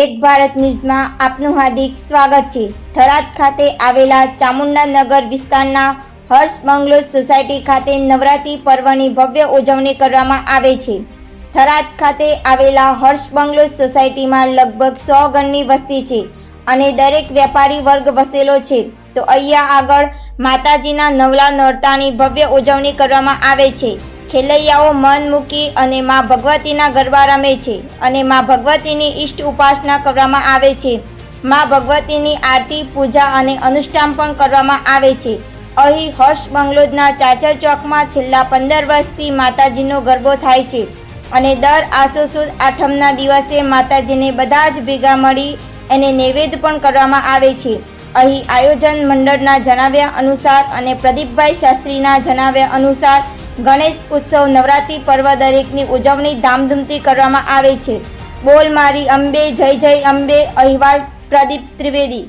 એક ભારત ન્યૂઝમાં આપનું હાર્દિક સ્વાગત છે. થરાદ ખાતે આવેલા ચામુંડાનગર વિસ્તારના હર્ષ બંગલો સોસાયટી ખાતે નવરાત્રી પર્વની ભવ્ય ઉજવણી કરવામાં આવે છે. થરાદ ખાતે આવેલા હર્ષ બંગલો સોસાયટીમાં લગભગ સો ગણની વસ્તી છે અને દરેક વેપારી વર્ગ વસેલો છે. તો અહીંયા આગળ માતાજીના નવલા નોરતાની ભવ્ય ઉજવણી કરવામાં આવે છે. ખેલૈયાઓ મન મૂકી અને મા ભગવતીના ગરબા રમે છે અને મા ભગવતીની ઈષ્ટ ઉપાસના કરવામાં આવે છે. મા ભગવતીની આરતી, પૂજા અને અનુષ્ઠાન પણ કરવામાં આવે છે. અહીં હર્ષ બંગલોદના ચાચર ચોકમાં છેલ્લા પંદર વર્ષથી માતાજીનો ગરબો થાય છે અને દર આસો સુદ આઠમના દિવસે માતાજીને બધા જ ભેગા મળી એને નૈવેદ્ય પણ કરવામાં આવે છે. અહીં આયોજન મંડળના જણાવ્યા અનુસાર અને પ્રદીપભાઈ શાસ્ત્રીના જણાવ્યા અનુસાર ગણેશ ઉત્સવ નવરાત્રી પર્વ દરેકની ઉજવણી ધામધૂમથી કરવામાં આવે છે. બોલ મારી અંબે, જય જય અંબે, અહેવાલ પ્રદીપ ત્રિવેદી.